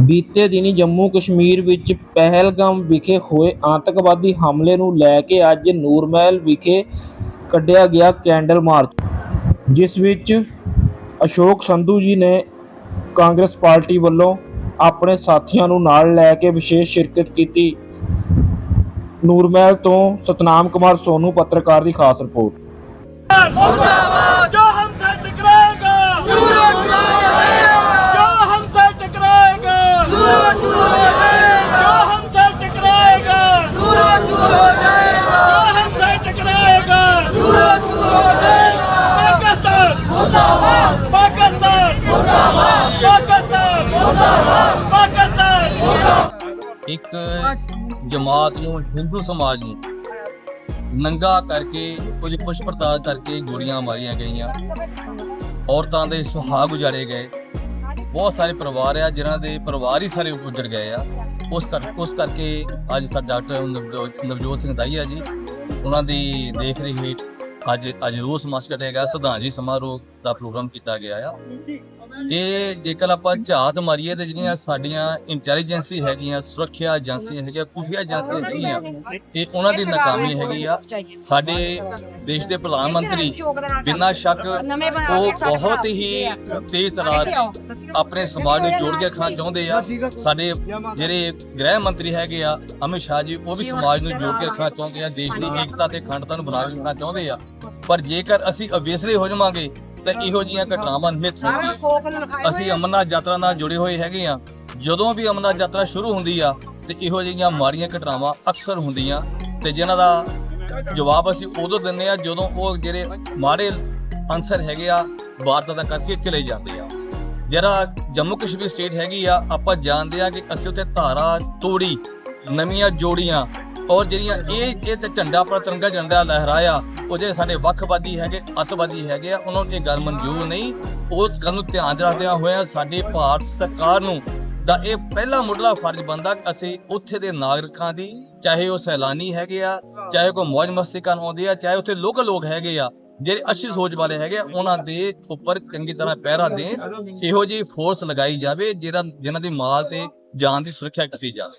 ਬੀਤੇ ਦਿਨੀ ਜੰਮੂ ਕਸ਼ਮੀਰ ਵਿੱਚ ਪਹਿਲਗਾਮ ਵਿਖੇ ਹੋਏ ਆਤੰਕਵਾਦੀ ਹਮਲੇ ਨੂੰ ਲੈ ਕੇ ਅੱਜ ਨੂਰਮਹਿਲ ਵਿਖੇ ਕੱਢਿਆ ਗਿਆ ਕੈਂਡਲ ਮਾਰਚ, ਜਿਸ ਵਿੱਚ ਅਸ਼ੋਕ ਸੰਧੂ ਜੀ ਨੇ ਕਾਂਗਰਸ ਪਾਰਟੀ ਵੱਲੋਂ ਆਪਣੇ ਸਾਥੀਆਂ ਨੂੰ ਨਾਲ ਲੈ ਕੇ ਵਿਸ਼ੇਸ਼ ਸ਼ਿਰਕਤ ਕੀਤੀ। ਨੂਰਮਹਿਲ ਤੋਂ ਸਤਨਾਮ ਕੁਮਾਰ ਸੋਨੂ, ਪੱਤਰਕਾਰ ਦੀ ਖਾਸ ਰਿਪੋਰਟ। जो ਇੱਕ ਜਮਾਤ ਨੂੰ, ਹਿੰਦੂ ਸਮਾਜ ਨੂੰ ਨੰਗਾ ਕਰਕੇ, ਕੁਝ ਪੁਸ਼ਪਰਤਾ ਕਰਕੇ ਗੋਲੀਆਂ ਮਾਰੀਆਂ ਗਈਆਂ। ਔਰਤਾਂ ਦੇ ਸੁਹਾਗ ਉਜਾੜੇ ਗਏ। ਬਹੁਤ ਸਾਰੇ ਪਰਿਵਾਰ ਆ, ਜਿਨ੍ਹਾਂ ਦੇ ਪਰਿਵਾਰ ਹੀ ਸਾਰੇ ਉਜੜ ਗਏ ਆ। ਉਸ ਕਰ, ਉਸ ਕਰਕੇ ਅੱਜ ਸਾਡਾ ਡਾਕਟਰ ਨਵਜੋਤ ਨਵਜੋਤ ਸਿੰਘ ਦਾਈਆ ਜੀ, ਉਹਨਾਂ ਦੀ ਦੇਖ ਰੇਖ ਹੇਠ ਅੱਜ ਅੱਜ ਰੋਸ ਮਾਰਚ ਕੱਢਿਆ ਗਿਆ ਸ਼ਰਧਾਂਜਲੀ ਸਮਾਰੋਹ ਦਾ ਪ੍ਰੋਗਰਾਮ ਕੀਤਾ ਗਿਆ ਆ। ਇਹ ਜੇਕਰ ਆਪਾਂ ਝਾਤ ਮਾਰੀਏ ਤੇ ਜਿਹੜੀਆਂ ਸਾਡੀਆਂ ਇੰਟੈਲੀਜੈਂਸੀ ਹੈਗੀਆਂ, ਸੁਰੱਖਿਆ ਏਜੰਸੀਆਂ ਹੈਗੀਆਂ, ਖੁਫੀਆ ਏਜੰਸੀਆਂ ਹੈਗੀਆਂ ਇਹ ਉਹਨਾਂ ਦੀ ਨਾਕਾਮੀ ਹੈਗੀ ਆ। ਸਾਡੇ ਦੇਸ਼ ਦੇ ਪ੍ਰਧਾਨ ਮੰਤਰੀ ਬਿਨਾਂ ਸ਼ੱਕ ਉਹ ਬਹੁਤ ਹੀ ਤੇਜ਼ ਤਰਾਰ ਆਪਣੇ ਸਮਾਜ ਨੂੰ ਜੋੜ ਕੇ ਰੱਖਣਾ ਚਾਹੁੰਦੇ ਆ। ਸਾਡੇ ਜਿਹੜੇ ਗ੍ਰਹਿ ਮੰਤਰੀ ਹੈਗੇ ਆ, ਅਮਿਤ ਸ਼ਾਹ ਜੀ, ਉਹ ਵੀ ਸਮਾਜ ਨੂੰ ਜੋੜ ਕੇ ਰੱਖਣਾ ਚਾਹੁੰਦੇ ਆ, ਦੇਸ਼ ਦੀ ਏਕਤਾ ਤੇ ਅਖੰਡਤਾ ਨੂੰ ਬਣਾ ਕੇ ਰੱਖਣਾ ਚਾਹੁੰਦੇ ਆ। ਪਰ ਜੇਕਰ ਅਸੀਂ ਅਵੇਸਲੇ ਹੋ ਜਾਵਾਂਗੇ ਤਾਂ ਇਹੋ ਜੀਆਂ ਘਟਨਾਵਾਂ ਨਿਤ ਅਸੀਂ ਅਮਰਨਾਥ ਯਾਤਰਾ ਨਾਲ ਜੁੜੇ ਹੋਏ ਹੈਗੇ ਆ। ਜਦੋਂ ਵੀ ਅਮਰਨਾਥ ਯਾਤਰਾ ਸ਼ੁਰੂ ਹੁੰਦੀ ਆ ਤੇ ਇਹੋ ਜਿਹੀਆਂ ਮਾੜੀਆਂ ਘਟਨਾਵਾਂ ਅਕਸਰ ਹੁੰਦੀਆਂ। ਤੇ ਜਿਨ੍ਹਾਂ ਦਾ ਜਵਾਬ ਅਸੀਂ ਉਦੋਂ ਦਿੰਦੇ ਆ ਜਦੋਂ ਉਹ ਜਿਹੜੇ ਮਾੜੇ ਅਨਸਰ ਹੈਗੇ ਆ ਵਾਰਦਾਤਾਂ ਕਰਕੇ ਚਲੇ ਜਾਂਦੇ ਆ। ਜਿਹੜਾ ਜੰਮੂ ਕਸ਼ਮੀਰ ਸਟੇਟ ਹੈਗੀ ਆ ਆਪਾਂ ਜਾਣਦੇ ਆ ਕਿ ਅਸੀਂ ਉੱਥੇ ਧਾਰਾ ਤੋੜੀ ਨਵੀਆਂ ਜੋੜੀਆਂ ਔਰ ਜਿਹੜੀਆਂ ਇਹ ਇਹ ਤੇ ਝੰਡਾ ਪਰ ਤਿਰੰਗਾ ਝੰਡਾ ਲਹਿਰਾਇਆ ਉਹ ਜਿਹੜੇ ਸਾਡੇ ਵੱਖਵਾਦੀ ਹੈਗੇ ਅੱਤਵਾਦੀ ਹੈਗੇ ਆ ਉਹਨਾਂ ਨੂੰ ਇਹ ਗੱਲ ਮਨਜ਼ੂਰ ਨਹੀਂ। ਉਸ ਗੱਲ ਨੂੰ ਧਿਆਨ 'ਚ ਰੱਖਦਿਆਂ ਹੋਇਆ ਸਾਡੇ ਭਾਰਤ ਸਰਕਾਰ ਨੂੰ ਦਾ ਇਹ ਪਹਿਲਾ ਮੁੱਢਲਾ ਫਰਜ਼ ਬਣਦਾ ਕਿ ਅਸੀਂ ਉੱਥੇ ਦੇ ਨਾਗਰਿਕਾਂ ਦੀ ਚਾਹੇ ਉਹ ਸੈਲਾਨੀ ਹੈਗੇ ਆ ਚਾਹੇ ਕੋਈ ਮौज ਮਸਤੀ ਕਰਨ ਆਉਂਦੇ ਆ ਚਾਹੇ ਉੱਥੇ ਲੋਕਲ ਲੋਕ ਹੈਗੇ ਆ ਜਿਹੜੇ ਅੱਛੀ ਸੋਚ ਵਾਲੇ ਹੈਗੇ ਆ, ਉਹਨਾਂ ਦੇ ਉੱਪਰ ਚੰਗੀ ਤਰ੍ਹਾਂ ਪਹਿਰਾ ਦੇਣ ਇਹੋ ਜਿਹੀ ਫੋਰਸ ਲਗਾਈ ਜਾਵੇ ਜਿਹੜਾ ਜਿਨ੍ਹਾਂ ਦੀ ਮਾਲ ਤੇ ਜਾਨ ਦੀ ਸੁਰੱਖਿਆ ਕੀਤੀ ਜਾਵੇ।